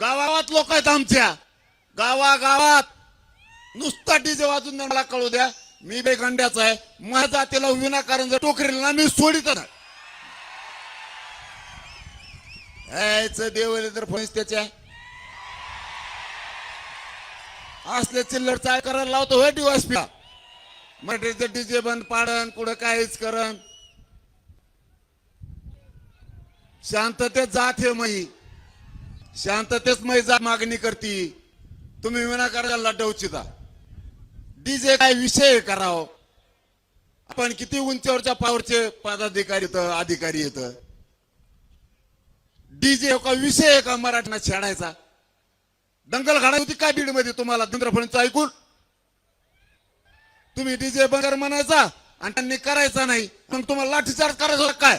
गावात लोक आहेत आमच्या. गावागावात. नुसता डीजे वाजून द्या, मला कळू द्या. मी बेगंड्याचा आहे. माझ्या जातीला विनाकारण जर टोकरेल ना मी सोडित यायचं देवले तर फणीस त्याच्या असले चिल्लर चाय करायला लावतो होय डिवासपीला मराठीचं डीजे बंद पाडन कुठं काहीच करण. शांततेत जात हे मही. शांततेच मैजा मागणी करती. तुम्ही विनाकारण लढवचिता डीजे काय विषय कराव? आपण किती उंचीवरच्या पावरचे पदाधिकारी येत अधिकारी येत डीजे का विषय का मराठीना छेडायचा? दंगल घाडायची होती काय बीडमध्ये तुम्हाला चंद्रफळींचं ऐकून? तुम्ही डीजे बंगर म्हणायचा आणि त्यांनी करायचा नाही. मग तुम्हाला लाठीचार्ज करायचा काय?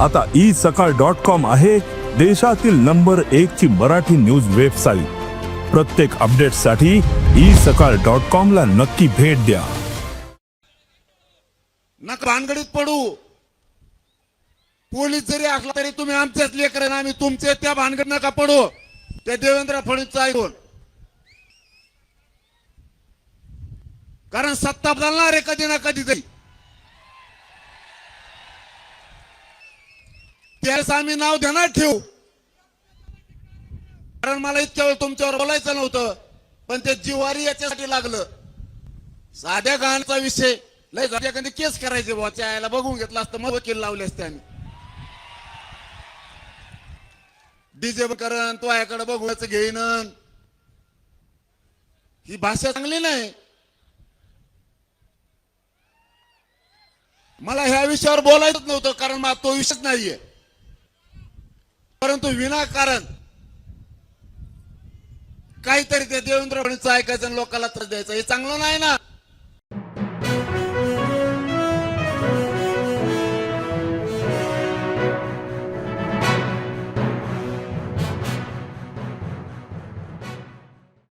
आता ई सकाळ डॉट कॉम आहे. देशातील नंबर एक ची मराठी न्यूज वेबसाईट. प्रत्येक अपडेटसाठी ई सकाळ डॉट कॉम ला नक्की भेट द्या. नका भानगडीत पडू. पोलीस जरी असला तरी तुम्ही आमच्याच लेकर आम्ही तुमचे त्या भानगड नका पडू. त्या देवेंद्र फडणवीस ऐकून कारण सत्ता बदलणार आहे कधी ना कधी तरी. त्यावेळेस आम्ही नाव ध्यानात ठेवू. कारण मला इतक्या वेळ तुमच्यावर बोलायचं नव्हतं पण ते जिवारी याच्यासाठी लागलं. साध्या गाण्याचा विषय लय झाल्या कधी केस करायचे बुवा त्या यायला बघून घेतला असतं मग वकील लावले असते आम्ही. डीजे करण तो याकडे बघूच घेईन. ही भाषा चांगली नाही. मला ह्या विषयावर बोलायचंच नव्हतं कारण मला तो विषयच नाहीये. परंतु विनाकारण काहीतरी ते देवेंद्र फडणवीस ऐकायचं लोकांना त्रास द्यायचा. हे चांगलं नाही ना?